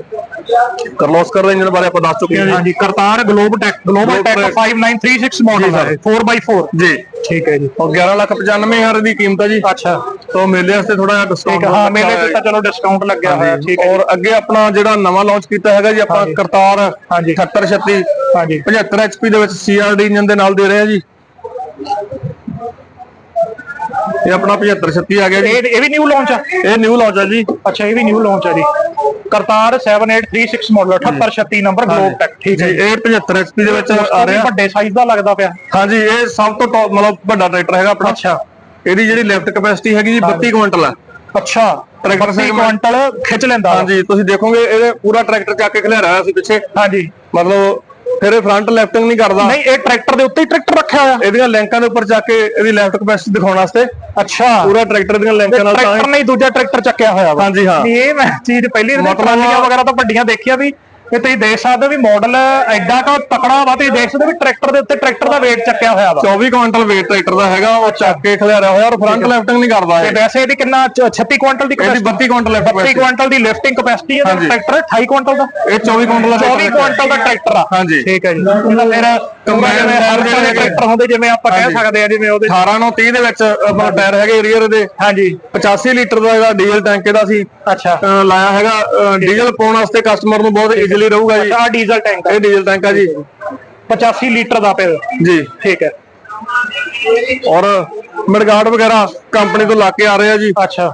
ਕਰਲੋਸਕਰ ਦੇ ਇੰਜਨ ਬਾਰੇ ਆਪਾਂ ਦੱਸ ਚੁੱਕੇ ਹਾਂ ਜੀ। ਹਾਂਜੀ Kartar globe tech global tech Tech 5936 model ਹੈ 4x4 ਜੀ ਠੀਕ ਹੈ ਜੀ। ਔਰ 11 ਲੱਖ 95 ਹਜ਼ਾਰ ਦੀ ਕੀਮਤ ਹੈ ਜੀ। ਅੱਛਾ। ਤੋਂ ਮੇਲੇ ਵਾਸਤੇ ਥੋੜਾ ਜਿਹਾ ਡਿਸਕਾਊਂਟ ਹੈ ਹਾਂ ਮੇਰੇ ਤੇ ਤਾਂ ਚਲੋ ਡਿਸਕਾਊਂਟ ਲੱਗਿਆ ਹੋਇਆ ਠੀਕ ਹੈ ਔਰ ਅੱਗੇ ਆਪਣਾ ਜਿਹੜਾ ਨਵਾਂ ਲਾਂਚ ਕੀਤਾ ਹੈਗਾ ਜੀ ਆਪਾਂ ਕਰਤਾਰ ਹਾਂਜੀ। 7836 ਹਾਂਜੀ। 75 HP ਦੇ ਵਿੱਚ CRD ਇੰਜਨ ਦੇ ਨਾਲ ਦੇ ਰਹੇ ਆ ਜੀ। ਇਹ ਆਪਣਾ 7536 ਆ ਗਿਆ ਜੀ। ਇਹ ਇਹ ਵੀ ਨਿਊ ਲਾਂਚ ਆ? ਇਹ ਨਿਊ ਲਾਂਚ ਹੈ ਜੀ। ਅੱਛਾ ਇਹ ਵੀ ਨਿਊ ਲਾਂਚ ਆ ਜੀ। Kartar 7836 model 7836 number globe tech ਠੀਕ ਜੀ ਹੈ ਇਹ 75 HP ਦੇ ਵਿੱਚ ਆ ਆ ਰਿਹਾ। ਵੱਡੇ ਸਾਈਜ਼ ਦਾ ਲੱਗਦਾ ਪਿਆ। ਹਾਂਜੀ ਇਹ ਸਭ ਤੋਂ ਟੌਪ ਮਤਲਬ ਵੱਡਾ ਟਰੈਕਟਰ ਹੈਗਾ ਆਪਣਾ। ਅੱਛਾ। ਇਹਦੀ ਜਿਹੜੀ ਲਿਫਟ ਕੈਪੈਸਿਟੀ ਹੈਗੀ ਜੀ 32 ਕੁਇੰਟਲ ਹੈ ਅੱਛਾ ਟਰੈਕਟਰ 32 ਕੁਆਂਟਲ ਖਿੱਚ ਲੈਂਦਾ। ਹਾਂਜੀ ਤੁਸੀਂ ਦੇਖੋਗੇ ਇਹਦੇ ਪੂਰਾ ਟਰੈਕਟਰ ਚੱਕ ਕੇ ਖਿਲਾਰਿਆ ਹੋਇਆ ਸੀ ਪਿੱਛੇ। ਹਾਂਜੀ। ਮਤਲਬ ਫਿਰ ਇਹ ਫਰੰਟ ਲੈਫਟਿੰਗ ਨਹੀਂ ਕਰਦਾ। ਨਹੀਂ ਇਹ ਟਰੈਕਟਰ ਦੇ ਉੱਤੇ ਹੀ ਟਰੈਕਟਰ ਰੱਖਿਆ ਹੋਇਆ। ਇਹਦੀਆਂ ਲਿੰਕਾਂ ਦੇ ਉੱਪਰ ਚੱਕ ਕੇ ਇਹਦੀ ਲੈਫਟ ਕਪੈਸਿਟੀ ਦਿਖਾਉਣ ਵਾਸਤੇ। ਅੱਛਾ। ਪੂਰਾ ਟਰੈਕਟਰ ਦੀਆਂ ਲਿੰਕਾਂ ਨਾਲ ਟਰੈਕਟਰ ਨਹੀਂ ਦੂਜਾ ਟਰੈਕਟਰ ਚੱਕਿਆ ਹੋਇਆ ਵਾ। ਹਾਂਜੀ, ਹਾਂ। ਇਹ ਮੈਂ ਚੀਜ਼ ਪਹਿਲੀ ਵਾਰ ਮਤਲਬ- ਟਰਾਲੀਆਂ ਵਗੈਰਾ ਤਾਂ ਵੱਡੀਆਂ ਦੇਖੀਆਂ ਵੀ। ਇਹ ਤੁਸੀਂ ਦੇਖ ਸਕਦੇ ਹੋ ਵੀ ਮਾਡਲ ਐਡਾ ਕਾ ਤਕੜਾ ਵਾ ਤੁਸੀਂ ਦੇਖ ਸਕਦੇ ਹੋ ਵੀ ਟਰੈਕਟਰ ਦੇ ਉੱਤੇ ਟਰੈਕਟਰ ਦਾ weight ਚੱਕਿਆ ਹੋਇਆ ਵਾ। 24 ਕੁਇੰਟਲ weight ਟਰੈਕਰ ਦਾ ਹੈਗਾ ਉਹ ਚੱਕ ਕੇ ਖਿਲਾਰਿਆ ਹੋਇਆ ਔਰ ਫਰੰਟ ਲੈਫਟਿੰਗ ਨਹੀਂ ਕਰਦਾ ਤੇ ਇਹ। ਵੈਸੇ ਇਹਦੀ ਕਿੰਨਾ ਚ- 36 ਕੁਆਂਟਲ ਦੀ ਇਹਦੀ capacity 32 ਕੁਇੰਟਲ ਲੈਫਟ 32 ਕੁਆਂਟਲ ਦੀ ਲਿਫਟਿੰਗ ਕਪੈਸਿਟੀ ਹੈ। ਟਰੈਕਟਰ 28 ਕੁਆਂਟਲ ਦਾ? ਇਹ 24 ਕੁਇੰਟਲ ਦਾ 24 ਕੁਆਂਟਲ ਦਾ ਟਰੈਕਟਰ ਆ। ਹਾਂਜੀ। ਠੀਕ ਹੈ ਜੀ। ਇਹਦਾ ਫਿਰ ਜਿਵੇਂ ਹਰ ਜਿਹੜੇ। ਟਰੈਕਟਰ ਹੁੰਦੇ ਜਿਵੇਂ ਆਪਾਂ ਕਹਿ। ਸਕਦੇ ਆ ਜਿਵੇਂ ਉਹਦੇ 18 ਨੂੰ 30 ਦੇ ਵਿੱਚ ਆਪਣਾ ਟਾਇਰ ਹੈਗੇ ਰੀਅਰ ਦੇ। ਹਾਂਜੀ। 85 ਲੀਟਰ ਦਾ ਇਹਦਾ ਡੀਜ਼ਲ ਟੈਂਕ ਇਹਦਾ ਸੀ। ਅੱਛਾ। ਅਹ ਲਾਇਆ ਹੈਗਾ ਡੀਜ਼ਲ ਪਾਉਣ ਵਾਸਤੇ ਕਸਟਮਰ ਨੂੰ ਬਹੁਤ ਈਜ਼ੀਲੀ ਰਹੂਗਾ ਜੀ। ਆ ਡੀਜ਼ਲ ਟੈਂਕ ਇਹ ਡੀਜ਼ਲ ਟੈਂਕ ਆ ਜੀ। 85 ਲੀਟਰ ਦਾ ਫਿਰ। ਜੀ। ਠੀਕ ਹੈ। ਔਰ ਮਡਗਾਰਡ ਵਗੈਰਾ ਕੰਪਨੀ ਤੋਂ ਲਾ ਕੇ ਆ ਰਹੇ ਆ ਜੀ। ਅੱਛਾ।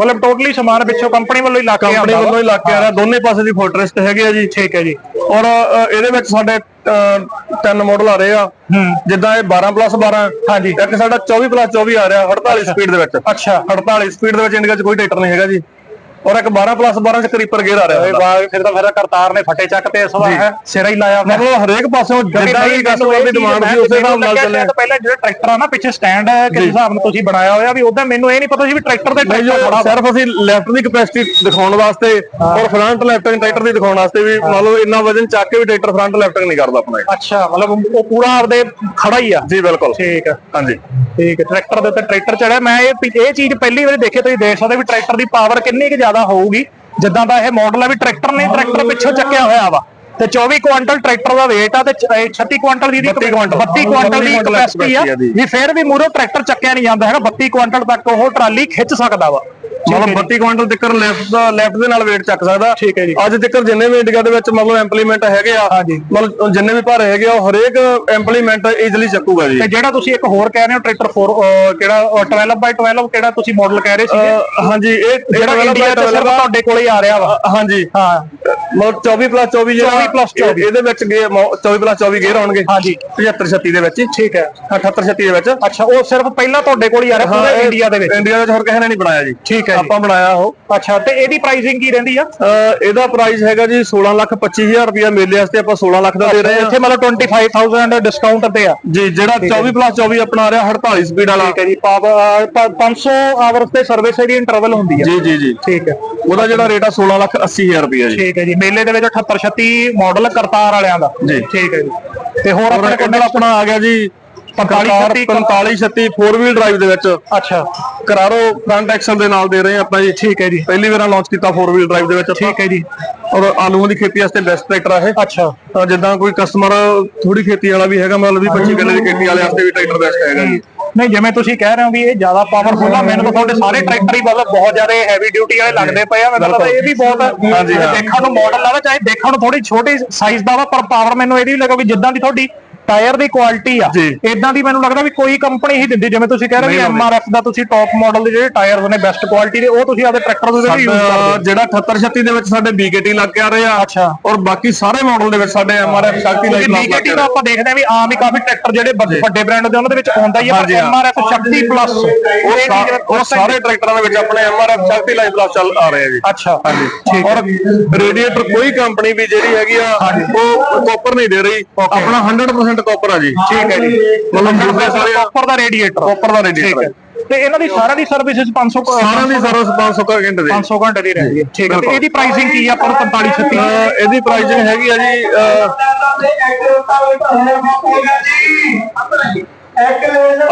ਮਤਲਬ ਟੋਟਲੀ ਸਮਾਨ ਪਿੱਛੋਂ ਕੰਪਨੀ ਵੱਲੋਂ ਹੀ ਲਾ ਕੇ ਕੰਪਨੀ ਵੱਲੋਂ ਹੀ ਲਾ ਕੇ ਆ ਰਿਹਾ। ਦੋਨੇ ਪਾਸੇ ਦੀ ਫੋਟਰੈਸਟ ਹੈਗੇ ਆ ਜੀ। ਠੀਕ ਹੈ ਜੀ। ਔਰ ਅ, ਇਹਦੇ ਵਿੱਚ ਸਾਡੇ ਅ, ਤਿੰਨ ਮਾਡਲ ਆ ਰਹੇ ਆ। ਹੂੰ। ਜਿੱਦਾਂ ਇਹ 12 12 ਹਾਂਜੀ। ਇੱਕ ਸਾਡਾ 24 24 ਆ ਰਿਹਾ 48 ਸਪੀਡ ਦੇ ਵਿੱਚ। ਅੱਛਾ। 48 ਸਪੀਡ ਦੇ ਵਿੱਚ ਇੰਡੀਆ 'ਚ ਕੋਈ ਟਰੈਕਟਰ ਨਹੀਂ ਹੈਗਾ ਜੀ। ਔਰ ਇੱਕ 12 12 ਚ ਕਰੀਪਰ ਗੇਅਰ ਆ ਰਿਹਾ ਇਹ। ਬਾਅਦ ਫਿਰ ਤਾਂ ਫਿਰ ਕਰਤਾਰ ਨੇ ਫੱਟੇ ਚੱਕ ਤੇ ਇਸ ਵਾਰ ਹੈ। ਸਿਰਾ ਹੀ ਲਾਇਆ। ਮਤਲਬ ਹਰੇਕ ਪਾਸਿਓਂ ਜਿੱਦਾਂ ਵੀ ਕਸਟਮਰ ਦੀ ਡਿਮਾਂਡ ਸੀ ਉਸੇ ਹਿਸਾਬ ਨਾਲ ਤਾਂ ਪਹਿਲਾਂ ਜਿਹੜਾ ਟਰੈਕਟਰ ਆ ਨਾ ਪਿੱਛੇ ਸਟੈਂਡ ਕਿਸ ਹਿਸਾਬ ਨਾਲ ਤੁਸੀਂ ਬਣਾਇਆ ਹੋਇਆ ਵੀ ਉਹਦਾ ਮੈਨੂੰ ਇਹ ਨਹੀਂ ਪਤਾ ਸੀ ਵੀ ਟਰੈਕਟਰ ਦੇ ਨਹੀਂ ਟਰੈਕਟਰ ਬੜਾ ਸਿਰਫ ਅਸੀਂ ਲੈਫਟ ਦੀ ਕਪੈਸਿਟੀ ਦਿਖਾਉਣ ਵਾਸਤੇ ਔਰ ਫਰੰਟ ਲੈਫਟਿੰਗ ਟਰੈਕਟਰ ਦੀ ਦਿਖਾਉਣ ਵਾਸਤੇ ਵੀ ਮਤਲਬ ਇੰਨਾ ਵਜ਼ਨ ਚੱਕ ਕੇ ਵੀ ਟਰੈਕਟਰ ਫਰੰਟ ਲੈਫਟਿੰਗ ਨਹੀਂ ਕਰਦਾ ਆਪਣਾ ਇਹ। ਅੱਛਾ ਮਤਲਬ ਉਹ ਪੂਰਾ ਆਪਦੇ ਖੜਾ ਹੀ ਆ। ਜੀ ਬਿਲਕੁਲ। ਠੀਕ ਹੈ ਹਾਂਜੀ। ਠੀਕ ਹੈ ਟਰੈਕਟਰ ਦੇ ਉੱਤੇ ਟਰੈਕਟਰ ਚੜਿਆ। ਮੈਂ ਇਹ ਇਹ ਚੀਜ਼ ਪਹਿਲੀ ਵਾਰੀ ਦੇਖੀ ਤੁਸੀਂ ਦੇਖ ਸਕਦੇ ਵੀ ਟਰੈਕਟਰ ਦੀ ਪਾਵਰ ਕਿੰਨੀ ਕੁ ਜ਼ਿਆਦਾ ਹੋਊਗੀ ਜਿੱਦਾਂ ਦਾ ਇਹ ਮਾਡਲ ਹੈ ਵੀ ਟਰੈਕਟਰ ਨੇ ਟਰੈਕਟਰ ਪਿੱਛੋਂ ਚੱਕਿਆ ਹੋਇਆ ਵਾ। ਤੇ 24 ਕੁਆਂਟਲ ਟਰੈਕਟਰ ਦਾ weight ਆ ਤੇ ਚ- ਇਹ 36 ਕੁਆਂਟਲ ਦੀ 32 ਕੁਆਂਟਲ। 32 ਕੁਆਂਟਲ ਦੀ 32 ਕੁਆਂਟਲ ਕਪੈਸਿਟੀ ਆ। ਵੀ ਫਿਰ ਵੀ ਮੂਰੋ ਟਰੈਕਟਰ ਚੱਕਿਆ ਨਹੀਂ ਜਾਂਦਾ ਹੈਗਾ 32 ਕੁਆਂਟਲ ਤੱਕ ਉਹ ਟਰਾਲੀ ਖਿੱਚ ਸਕਦਾ ਵਾ। ਮਤਲਬ 32 ਕੁਇੰਟਲ ਤੱਕ ਲੈਫਟ ਦਾ ਲੈਫਟ ਦੇ ਨਾਲ weight ਚੱਕ ਸਕਦਾ। ਠੀਕ ਹੈ ਜੀ। ਅੱਜ ਤੱਕ ਜਿੰਨੇ ਵੀ ਇੰਡੀਆ ਦੇ ਵਿੱਚ ਮਤਲਬ ਇੰਪਲੀਮੈਂਟ ਹੈਗੇ ਆ ਹਾਂਜੀ। ਮਤਲਬ ਜਿੰਨੇ ਵੀ ਭਾਰੇ ਹੈਗੇ ਆ ਉਹ ਹਰੇਕ ਇੰਪਲੀਮੈਂਟ ਈਜ਼ੀਲੀ ਚੱਕੂਗਾ ਜੀ। ਤੇ ਜਿਹੜਾ ਤੁਸੀਂ ਇੱਕ ਹੋਰ ਕਹਿ ਰਹੇ ਹੋ ਟਰੈਕਟਰ 4 ਕਿਹੜਾ ਅਹ 12 ਬਾਈ 12 ਕਿਹੜਾ ਤੁਸੀਂ ਮਾਡਲ ਕਹਿ ਰਹੇ ਅਹ ਹਾਂਜੀ ਇਹ ਜਿਹੜਾ ਇੰਡੀਆ 'ਚ ਸਿਰਫ। ਤੁਹਾਡੇ ਕੋਲੇ ਹੀ ਆ ਰਿਹਾ ਵਾ। ਹਾਂਜੀ। ਹਾਂ। ਮਤਲਬ 24 ਪਲੱਸ 24 ਜਿਹੜਾ 24 plus 24 ਇਹਦੇ ਵਿੱਚ ਗੇ 24 ਪਲੱਸ 24 ਗੇਅਰ ਆਉਣਗੇ। ਹਾਂਜੀ। 75 36 ਦੇ ਵਿੱਚ ਠੀਕ ਹੈ। 78 36 ਦੇ ਵਿੱਚ। ਅੱਛਾ ਉਹ ਸਿਰਫ ਪਹਿਲਾਂ ਤੁਹਾਡੇ ਕੋਲ ਹੀ ਆ ਰਿਹਾ ਪੂਰੇ ਇੰਡੀਆ ਦੇ ਵਿੱਚ? ਇੰਡੀਆ ਵਿੱਚ ਹੋਰ ਕਿਸੇ ਨੇ ਨਹੀਂ ਬਣਾਇਆ ਜੀ। ਠੀਕ ਹੈ ਜੀ। ਆਪਾਂ ਬਣਾਇਆ ਉਹ। ਅੱਛਾ ਤੇ ਇਹਦੀ ਪ੍ਰਾਈਸਿੰਗ ਕੀ ਰਹਿੰਦੀ ਆ? ਅਹ ਇਹਦਾ ਪ੍ਰਾਈਸ ਹੈਗਾ ਜੀ 16 ਲੱਖ 25000 ਰੁਪਇਆ ਮੇਲੇ ਵਾਸਤੇ ਆਪਾਂ 16 ਲੱਖ ਦਾ ਦੇ ਰਹੇ ਹਾਂ। ਇੱਥੇ ਮਤਲਬ 25000 ਡਿਸਕਾਊਂਟ ਤੇ ਆ। ਜੀ ਜਿਹੜਾ 24 ਪਲੱਸ 24 ਆਪਣਾ ਆ ਰਿਹਾ 48 ਸਪੀਡ ਵਾਲਾ। ਠੀਕ ਹੈ ਜੀ ਪਾਵਰ 500 ਆਵਰਸ ਤੇ ਸਰਵਿਸ ਦੀ ਇੰਟਰਵਲ ਹੁੰਦੀ ਆ। ਜੀ ਜੀ ਜੀ। ਠੀਕ ਹੈ। ਉਹਦਾ ਜਿਹੜਾ ਰੇਟ ਆ 16 ਲੱਖ 80000 ਰੁਪਇਆ ਜੀ। ਠੀਕ ਹੈ ਜੀ। ਮੇਲੇ ਦੇ ਵਿੱਚ 78 36 ਮਾਡਲ ਕਰਤਾਰ ਵਾਲਿਆਂ ਦਾ। ਜੀ। ਠੀਕ ਹੈ ਜੀ। ਤੇ ਹੋਰ ਆਪਣੇ ਕੋਲ ਆਪਣਾ ਆ ਗਿਆ ਜੀ 45 45 36 4 ਵੀਲ ਡਰਾਈਵ ਦੇ ਵਿੱਚ ਅੱਛਾ। ਕਰਾਰੋ ਫਰੰਟ ਐਕਸਲ ਦੇ ਨਾਲ ਦੇ ਰਹੇ ਹਾਂ ਆਪਾਂ ਜੀ। ਠੀਕ ਹੈ ਜੀ। ਪਹਿਲੀ ਵਾਰ ਲਾਂਚ ਕੀਤਾ 4 ਵੀਲ ਡਰਾਈਵ ਦੇ ਵਿੱਚ ਆਪਾਂ। ਠੀਕ ਹੈ ਜੀ। ਔਰ ਆਲੂਆਂ ਦੀ ਖੇਤੀ ਵਾਸਤੇ ਬੈਸਟ ਟਰੈਕਟਰ ਆ ਇਹ। ਅੱਛਾ। ਤਾਂ ਜਿੱਦਾਂ ਕੋਈ ਕਸਟਮਰ ਥੋੜੀ ਖੇਤੀ ਵਾਲਾ ਵੀ ਹੈਗਾ ਮਤਲਬ ਵੀ 25 ਕਿੱਲੇ ਦੀ ਖੇਤੀ ਵਾਲੇ ਵਾਸਤੇ ਵੀ ਟਰੈਕਟਰ ਬੈਸਟ ਹੈਗਾ ਜੀ। ਨਹੀਂ ਜਿਵੇਂ ਤੁਸੀਂ ਕਹਿ ਰਹੇ ਹੋ ਵੀ ਇਹ ਜ਼ਿਆਦਾ ਪਾਵਰਫੁਲ ਆ ਮੈਨੂੰ ਤਾਂ ਤੁਹਾਡੇ ਸਾਰੇ ਟਰੈਕਟਰ ਹੀ ਮਤਲਬ ਬਹੁਤ ਜ਼ਿਆਦਾ ਹੈਵੀ ਡਿਊਟੀ ਵਾਲੇ ਲੱਗਦੇ ਪਏ ਆ ਮੈਨੂੰ ਲੱਗਦਾ ਇਹ ਵੀ ਬਹੁਤ ਹਾਂਜੀ, ਹਾਂ। ਦੇਖਣ ਨੂੰ ਮਾਡਲ ਲੱਗਦਾ ਚਾਹੇ ਦੇਖਣ ਨੂੰ ਥੋੜੀ ਛੋਟੀ ਸਾਈਜ਼ ਦਾ ਵਾ ਪਰ ਪਾਵਰ ਮੈਨੂੰ ਇਹਦੀ ਲੱਗਾ ਵੀ ਜਿੱਦਾਂ ਦੀ ਤੁਹਾਡੀ ਟਾਇਰ ਦੀ ਕੁਆਲਿਟੀ ਆ। ਇਦਾਂ ਦੀ ਮੈਨੂੰ ਲੱਗਦਾ ਵੀ ਕੋਈ ਕੰਪਨੀ ਹੀ ਦਿੰਦੀ ਜਿਵੇਂ ਤੁਸੀਂ ਕਹਿ ਰਹੇ ਹੋ ਨਹੀਂ ਐਮਆਰਐਫ ਦਾ ਤੁਸੀਂ ਟੌਪ ਮਾਡਲ ਦੇ ਜਿਹੜੇ ਟਾਇਰਸ ਨੇ ਬੈਸਟ ਕੁਆਲਿਟੀ ਦੇ ਉਹ ਤੁਸੀਂ ਆਪਦੇ ਟਰੈਕਟਰ ਦੇ ਵਿੱਚ ਯੂਜ਼ ਕਰਦੇ ਜਿਹੜਾ 78 36 ਦੇ ਵਿੱਚ ਸਾਡੇ BKT ਲੱਗ ਕੇ ਆ ਰਹੇ ਆ ਅੱਛਾ। ਔਰ ਬਾਕੀ ਸਾਰੇ ਮਾਡਲ ਦੇ ਵਿੱਚ ਸਾਡੇ MRF ਸ਼ਕਤੀ ਲਾਈਨ ਲੱਗ ਕੇ ਦਾ ਆਪਾਂ ਦੇਖਦੇ ਆ ਵੀ ਆਮ ਹੀ ਕਾਫੀ ਟਰੈਕਟਰ ਜਿਹੜੇ ਵੱਡੇ- ਬ੍ਰਾਂਡ ਦੇ ਉਹਨਾਂ ਦੇ ਵਿੱਚ ਆਉਂਦਾ ਹੀ ਆ ਪਰ ਹਾਂਜੀ। ਐਮਆਰਐਫ ਸ਼ਕਤੀ ਪਲੱਸ ਉਹ ਸਾਰੇ ਟਰੈਕਟਰਾਂ ਦੇ ਵਿੱਚ ਆਪਣੇ MRF ਸ਼ਕਤੀ ਲਾਈਨ ਪਲੱਸ ਚੱਲ ਆ ਰਹੇ ਆ ਜੀ। ਅੱਛਾ। ਠੀਕ ਔਰ ਰੇਡੀਏਟਰ ਕੋਈ ਕੰਪਨੀ ਵੀ ਜਿਹੜੀ ਹੈਗੀ ਆ ਉਹ ਕਾਪਰ ਨਹੀਂ ਦੇ ਰਹੀ। ਆਪਣਾ 100% ਕਾਪਰ ਆ ਜੀ। ਠੀਕ ਹੈ ਜੀ। ਮਤਲਬ ਦੂਸਰੇ ਸਾਰੇ ਕਾਪਰ ਦਾ ਰੇਡੀਏਟਰ ਕਾਪਰ ਦਾ ਰੇਡੀਏਟਰ ਹੈ ਤੇ ਇਹਨਾਂ ਦੀ ਸਾਰਿਆਂ ਦੀ ਸਰਵਿਸਿਜ਼ 500 ਕ- ਸਾਰਿਆਂ ਦੀ ਸਰਵਿਸ 500 ਘੰਟੇ ਦੇ। 500 ਘੰਟੇ ਦੀ ਰਹਿੰਦੀ ਹੈ। ਠੀਕ ਹੈ। ਤੇ। ਇਹਦੀ ਪ੍ਰਾਈਸਿੰਗ ਕੀ ਆ? ਆਪਾਂ ਨੂੰ 45 36 ਅਹ ਇਹਦੀ ਪ੍ਰਾਈਸਿੰਗ ਹੈਗੀ ਆ ਜੀ ਅਹ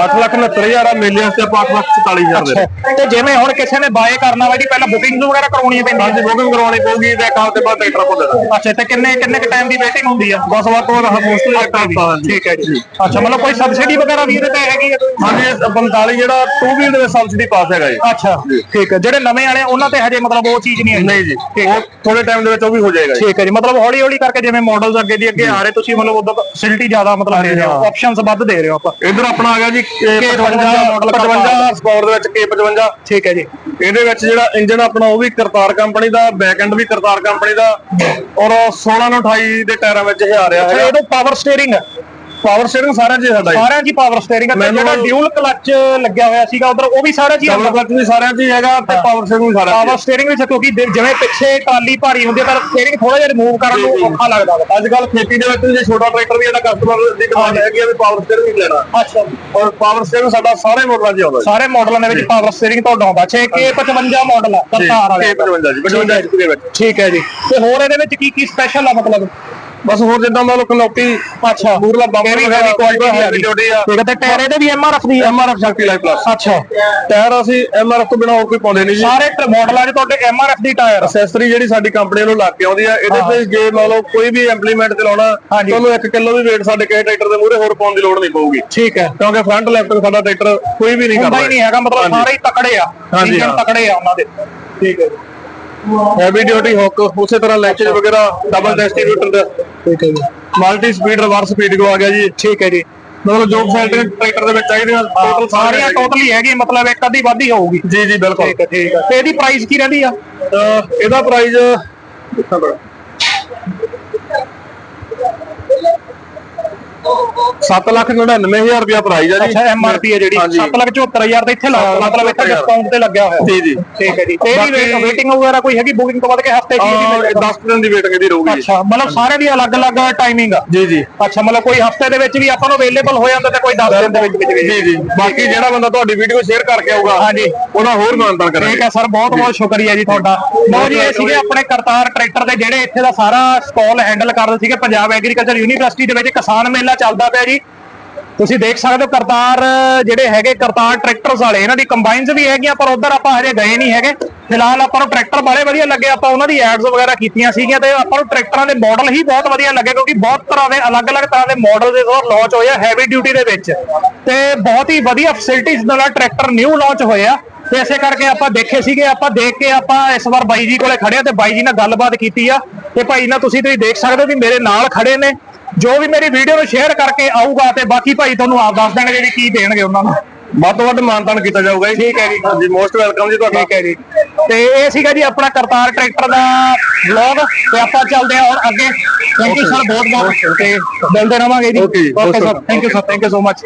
8 ਲੱਖ 69000 ਆ ਮੇਲੇ ਵਾਸਤੇ ਆਪਾਂ 8 ਲੱਖ 44000 ਦੇ ਰਹੇ ਤੇ ਜਿਵੇਂ ਹੁਣ ਕਿਸੇ ਨੇ ਬਾਏ ਕਰਨਾ ਵਾ ਜੀ ਪਹਿਲਾਂ ਬੁਕਿੰਗ ਵਗੈਰਾ ਕਰਵਾਉਣੀ ਪੈਂਦੀ ਹਾਂਜੀ ਬੁਕਿੰਗ ਕਰਵਾਉਣੀ ਪਊਗੀ ਤੇ ਇੱਕ ਹਫ਼ਤੇ ਬਾਅਦ ਟਰੈਕਟਰ ਕੋਲ ਦੇ ਦਾਂਗੇ ਅੱਛਾ ਤੇ ਕਿੰਨੇ ਕਿੰਨੇ ਕ ਟਾਈਮ ਦੀ ਵੇਟਿੰਗ ਹੁੰਦੀ ਆ? ਬਸ ਵੱਧ ਤੋਂ ਵੱਧ ਇੱਕ ਹਫ਼ਤਾ ਹਾਂਜੀ। ਠੀਕ ਹੈ ਜੀ। ਅੱਛਾ ਮਤਲਬ ਕੋਈ ਸਬਸਿਡੀ ਵਗੈਰਾ ਵੀ ਇਹਦੇ ਤੇ ਹੈਗੀ ਆ? ਹਾਂਜੀ ਇਹ 45 ਜਿਹੜਾ 2 ਵੀਲ ਦੇ ਸਬਸਿਡੀ ਪਾਸ ਹੈਗਾ ਜੀ। ਅੱਛਾ ਠੀਕ ਹੈ। ਜਿਹੜੇ ਨਵੇਂ ਵਾਲੇ ਉਹਨਾਂ ਤੇ ਹਜੇ ਮਤਲਬ ਉਹ ਚੀਜ਼ ਨਹੀਂ ਆਈ ਨਹੀਂ ਜੀ ਉਹ ਥੋੜੇ ਟਾਈਮ ਦੇ ਵਿੱਚ ਉਹ ਵੀ ਹੋ ਜਾਏਗਾ ਠੀਕ ਹੈ ਜੀ। ਮਤਲਬ ਹੌਲੀ ਹੌਲੀ ਕਰਕੇ ਜਿਵੇਂ ਮਾਡਲਸ ਅੱਗੇ ਦੀ ਅੱਗੇ ਆ ਰਹੇ ਤੁਸੀਂ ਮਤਲਬ ਉਦੋਂ ਫੈਸਿਲਿਟੀ ਜ਼ਿਆਦਾ ਮਤਲਬ ਦੇ ਰਹੇ ਹੋ। ਆਪਸ਼ਨਸ ਵੱਧ ਦੇ ਰਹੇ ਹੋ ਆਪਾਂ। ਇਧਰ ਆਪਣਾ ਆ ਗਿਆ ਜੀ K55 K55 55 ਸਪੋਰ ਦੇ ਵਿੱਚ K55 ਠੀਕ ਹੈ ਜੀ। ਇਹਦੇ ਵਿੱਚ ਜਿਹੜਾ ਇੰਜਨ ਆਪਣਾ ਉਹ ਵੀ ਕਰਤਾਰ ਕੰਪਨੀ ਦਾ ਬੈਕ ਐਂਡ ਵੀ ਕਰਤਾਰ ਕੰਪਨੀ ਦਾ। ਔਰ 16 ਨੂੰ 28 ਦੇ ਟਾਇਰਾਂ ਵਿੱਚ ਇਹ ਆ ਰਿਹਾ ਹੈਗਾ। ਇਹਦੋਂ ਪਾਵਰ ਸਟੀਅਰਿੰਗ ਪਾਵਰ ਸਟੀਅਰਿੰਗ 'ਚ ਹੀ ਸਾਡਾ ਜੀ। ਸਾਰਿਆਂ 'ਚ ਪਾਵਰ ਸਟੀਅਰਿੰਗ ਤੇ Manual- ਜਿਹੜਾ ਡਿਊਲ ਕਲਚ ਲੱਗਿਆ ਹੋਇਆ ਸੀਗਾ ਉਧਰ ਉਹ ਵੀ 'ਚ ਹੀ ਡਬਲ ਕਲਚ ਵੀ ਸਾਰਿਆਂ 'ਚ ਹੀ ਹੈਗਾ ਤੇ ਪਾਵਰ ਸਟੀਅਰਿੰਗ ਵੀ ਸਾਰਿਆਂ 'ਚ ਪਾਵਰ ਸਟੀਅਰਿੰਗ ਵਿੱਚ ਕਿਉਂਕਿ ਦੇ- ਜਿਵੇਂ ਪਿੱਛੇ ਟਰਾਲੀ ਭਾਰੀ ਹੁੰਦੀ ਹੈ ਤਾਂ ਸਟੀਅਰਿੰਗ ਥੋੜਾ ਜਿਹਾ ਰਿਮੂਵ ਕਰਨ ਨੂੰ ਜੀ, ਜੀ। ਔਖਾ ਲੱਗਦਾ ਵਾ। ਅੱਜ ਕੱਲ ਖੇਤੀ ਦੇ ਵਿੱਚ ਜੇ ਛੋਟਾ ਟਰੈਕਟਰ ਵੀ ਇਹਦਾ ਕਸਟਮਰ ਦੀ ਡਿਮਾਂਡ ਹੈਗੀ ਆ ਵੀ ਪਾਵਰ ਸਟੀਅਰਿੰਗ ਲੈਣਾ। ਅੱਛਾ ਔਰ ਪਾਵਰ ਸਟੀਅਰਿੰਗ ਸਾਡਾ ਸਾਰੇ ਮਾਡਲਾਂ 'ਚ ਹੀ ਆਉਂਦਾ ਜੀ। ਸਾਰੇ ਮਾਡਲਾਂ ਦੇ ਵਿੱਚ ਪਾਵਰ ਸਟੀਅਰਿੰਗ ਤੁਹਾਡਾ ਆਉਂਦਾ 6K55 ਮਾਡਲ ਆ ਕਰਤਾਰ ਵਾਲੇ K55 ਜੀ 55 HP ਦੇ ਵਿੱਚ। ਠੀਕ ਹੈ ਜੀ। ਤੇ ਹੋਰ ਇਹਦੇ ਵਿੱਚ ਕੀ ਕੀ ਸਪੈਸ਼ਲ ਆ ਮਤਲਬ? ਬਸ ਹੋਰ ਜਿੱਦਾਂ ਮੰਨ ਲਓ ਕਨੋਪੀ ਅੱਛਾ। ਮੂਰਲਾ ਬੰਪਰ ਇਹ ਵੀ ਹੈਵੀ ਕੁਆਲਿਟੀ ਦੀ ਆ ਗਈ ਜੋੜੀ ਆ ਠੀਕ ਹੈ ਤੇ ਟਾਇਰ ਇਹਦੇ ਵੀ ਐਮਆਰਐਫ ਦੀ ਐਮਆਰਐਫ ਸ਼ਕਤੀ ਲਾਈਫ ਪਲੱਸ ਅੱਛਾ। ਟਾਇਰ ਅਸੀਂ ਐਮਆਰਐਫ ਤੋਂ ਬਿਨਾ ਹੋਰ ਕੋਈ ਪਾਉਂਦੇ ਨਹੀਂ ਜੀ। ਸਾਰੇ ਮਾਡਲਾਂ 'ਚ ਤੁਹਾਡੇ ਐਮਆਰਐਫ ਦੀ ਟਾਇਰ। ਅਸੈਸਰੀ ਜਿਹੜੀ ਸਾਡੀ ਕੰਪਨੀ ਵੱਲੋਂ ਲੱਗ ਕੇ ਆਉਂਦੀ ਆ ਇਹਦੇ ਤੇ ਜੇ ਮੰਨ ਲਓ ਕੋਈ ਵੀ ਇੰਪਲੀਮੈਂਟ ਚਲਾਉਣਾ। ਤੁਹਾਨੂੰ 1 ਕਿਲੋ ਵੀ weight ਸਾਡੇ ਕਿਸੇ ਟਰੈਕਟਰ ਦੇ ਮੂਹਰੇ ਹੋਰ ਪਾਉਣ ਦੀ ਲੋੜ ਨਹੀਂ ਪਊਗੀ। ਠੀਕ ਹੈ। ਕਿਉਂਕਿ ਫਰੰਟ ਲੈਫਟ ਸਾਡਾ ਟਰੈਕਟਰ ਕੋਈ ਵੀ ਨਹੀਂ ਕਰਦਾ। ਹੀ ਨਹੀਂ ਹੈਗਾ ਮਤਲਬ। ਸਾਰੇ ਹੀ ਤਕੜੇ ਆ। ਇੰਜਨ ਹਾਂ। ਤਕੜੇ ਆ ਉਹਨਾਂ ਦੇ। ਠੀਕ ਹੈ ਹੈਵੀ ਡਿਊਟੀ ਹੁੱਕ ਉਸੇ ਤਰ੍ਹਾਂ ਲੈਂਚੇਜ ਵਗੈਰਾ ਡਬਲ ਡਿਸਟ੍ਰੀਬਿਊਟਰ ਦਾ। ਠੀਕ ਹੈ ਜੀ। ਮਲਟੀ ਸਪੀਡ ਰਿਵਰਸ ਸਪੀਡ ਕੋ ਆ ਗਿਆ ਜੀ। ਠੀਕ ਹੈ ਜੀ। ਮਤਲਬ ਜੋ ਫੈਸਿਲਿਟੀ ਟਰੈਕਟਰ ਦੇ ਵਿੱਚ ਚਾਹੀਦੀਆਂ ਟੋਟਲ ਸਾਰੀਆਂ ਟੋਟਲੀ ਹੈਗੀ ਮਤਲਬ ਇੱਕ ਅੱਧੀ ਵੱਧ ਹੀ ਹੋਊਗੀ। ਜੀ ਜੀ ਬਿਲਕੁਲ। ਠੀਕ ਹੈ ਠੀਕ ਹੈ। ਤੇ ਇਹਦੀ ਪ੍ਰਾਈਸ ਕੀ ਰਹਿੰਦੀ ਆ? ਇਹਦਾ ਪ੍ਰਾਈਸ ਕਿੰਨਾ ਬੜਾ 7 ਲੱਖ 99000 ਰੁਪਇਆ ਪ੍ਰਾਈਸ ਆ ਜੀ। ਅੱਛਾ ਐਮਆਰਪੀ ਹੈ ਜਿਹੜੀ। ਹਾਂਜੀ। 7,74,000 ਤੇ ਇੱਥੇ ਲਾ ਹਾਂ, ਮਤਲਬ ਇੱਥੇ 74,000 ਡਿਸਕਾਊਂਟ ਤੇ ਲੱਗਿਆ ਹੋਇਆ। ਜੀ ਜੀ। ਠੀਕ ਹੈ ਜੀ। ਤੇ ਇਹਦੀ ਵੇਟਿੰਗ ਵਗੈਰਾ ਕੋਈ ਹੈਗੀ? ਬੁਕਿੰਗ ਤੋਂ ਬਾਅਦ ਕਿ ਹਫ਼ਤੇ ਦੀ ਇਹਦੀ ਅਹ ਮਿਲ 10 ਦਿਨ ਦੀ ਵੇਟਿੰਗ ਦੀ ਰਹੂਗੀ ਅੱਛਾ ਮਤਲਬ ਸਾਰੇ ਦੀ ਅਲੱਗ-ਅਲੱਗ ਟਾਈਮਿੰਗ ਆ। ਜੀ ਜੀ। ਅੱਛਾ ਮਤਲਬ ਕੋਈ ਹਫ਼ਤੇ ਦੇ ਵਿੱਚ ਵੀ ਆਪਾਂ ਨੂੰ ਅਵੇਲੇਬਲ ਹੋ ਜਾਂਦਾ ਤੇ ਕੋਈ 10 ਦਿਨ ਦੇ ਵਿੱਚ ਵਿੱਚ ਜੀ ਜੀ। ਬਾਕੀ ਜਿਹੜਾ ਬੰਦਾ ਤੁਹਾਡੀ ਵੀਡੀਓ ਸ਼ੇਅਰ ਕਰਕੇ ਆਊਗਾ ਹਾਂਜੀ। ਉਹਦਾ ਹੋਰ ਮਾਨਤਾਨ ਠੀਕ ਕਰਾਂਗੇ ਹੈ ਸਰ ਬਹੁਤ ਬਹੁਤ ਸ਼ੁਕਰੀਆ ਜੀ ਤੁਹਾਡਾ। ਲਓ ਜੀ ਇਹ ਸੀਗੇ ਆਪਣੇ ਕਰਤਾਰ ਟਰੈਕਟਰ ਦੇ ਜਿਹੜੇ ਇੱਥੇ ਦਾ ਸਾਰਾ ਸਟਾਲ ਹੈਂਡਲ ਕਰਦੇ ਸੀਗੇ ਪੰਜਾਬ ਐਗਰੀਕਲਚਰ ਯੂਨੀਵਰਸਿਟੀ ਦੇ ਵਿੱਚ ਕਿਸਾਨ ਮੇਲਾ ਚੱਲਦਾ ਪਿਆ ਜੀ। ਤੁਸੀਂ ਦੇਖ ਸਕਦੇ ਹੋ ਕਰਤਾਰ ਜਿਹੜੇ ਹੈਗੇ, ਕਰਤਾਰ ਟਰੈਕਟਰਸ ਵਾਲੇ, ਇਹਨਾਂ ਦੀ ਕੰਬਾਈਨਸ ਵੀ ਹੈਗੀਆਂ, ਪਰ ਉਧਰ ਆਪਾਂ ਹਜੇ ਗਏ ਨਹੀਂ ਹੈਗੇ। ਫਿਲਹਾਲ ਆਪਾਂ ਨੂੰ ਟਰੈਕਟਰ ਬੜੇ ਵਧੀਆ ਲੱਗੇ ਆਪਾਂ ਉਹਨਾਂ ਦੀ ਐਡਸ ਵਗੈਰਾ ਕੀਤੀਆਂ ਸੀਗੀਆਂ ਤੇ ਆਪਾਂ ਨੂੰ ਟਰੈਕਟਰਾਂ ਦੇ ਮਾਡਲ ਹੀ ਬਹੁਤ ਵਧੀਆ ਲੱਗੇ, ਕਿਉਂਕਿ ਬਹੁਤ ਤਰ੍ਹਾਂ ਦੇ, ਅਲੱਗ-ਅਲੱਗ ਤਰ੍ਹਾਂ ਦੇ ਮਾਡਲ ਦੇ ਹੋਰ ਲਾਂਚ ਹੋਏ ਆ ਹੈਵੀ ਡਿਊਟੀ ਦੇ ਵਿੱਚ। ਤੇ ਬਹੁਤ ਹੀ ਵਧੀਆ ਫੈਸਿਲਿਟੀਜ਼ ਨਾਲ ਟਰੈਕਟਰ ਨਿਊ ਲਾਂਚ ਹੋਏ ਆ। ਤੇ ਇਸੇ ਕਰਕੇ ਆਪਾਂ ਦੇਖੇ ਸੀਗੇ, ਆਪਾਂ ਦੇਖ ਕੇ ਆਪਾਂ ਇਸ ਵਾਰ ਬਾਈ ਜੀ ਕੋਲੇ ਖੜੇ ਆ ਤੇ ਬਾਈ ਜੀ ਨਾਲ ਗੱਲਬਾਤ ਕੀਤੀ ਆ। ਤੇ ਭਾਈ ਨਾਲ ਤੁਸੀਂ ਤੁਸੀਂ ਦੇਖ ਸਕਦੇ ਹੋ ਵੀ ਮੇਰੇ ਨਾਲ ਖੜੇ ਨੇ। ਜੋ ਵੀ ਮੇਰੀ ਵੀਡੀਓ ਨੂੰ ਸ਼ੇਅਰ ਕਰਕੇ ਆਊਗਾ ਤੇ ਬਾਕੀ ਭਾਈ ਤੁਹਾਨੂੰ ਆਪ ਦੱਸ ਦੇਣਗੇ ਵੀ ਕੀ ਦੇਣਗੇ ਉਹਨਾਂ ਨੂੰ। ਵੱਧ ਤੋਂ ਵੱਧ ਮਾਨਤਾਨ ਕੀਤਾ ਜਾਊਗਾ ਜੀ। ਠੀਕ ਹੈ ਜੀ। ਹਾਂਜੀ ਮੋਸਟ ਵੈਲਕਮ ਜੀ ਤੁਹਾਡਾ। ਠੀਕ ਹੈ ਜੀ। ਤੇ ਇਹ ਸੀਗਾ ਜੀ ਆਪਣਾ ਕਰਤਾਰ ਟਰੈਕਟਰ ਦਾ ਵਲੌਗ ਤੇ ਆਪਾਂ ਚੱਲਦੇ ਹਾਂ ਹੁਣ ਅੱਗੇ। ਥੈਂਕ ਯੂ ਸਰ ਬਹੁਤ ਬਹੁਤ। ਤੇ ਮਿਲਦੇ ਰਵਾਂਗੇ ਜੀ। Okay sir thank you sir thank you so much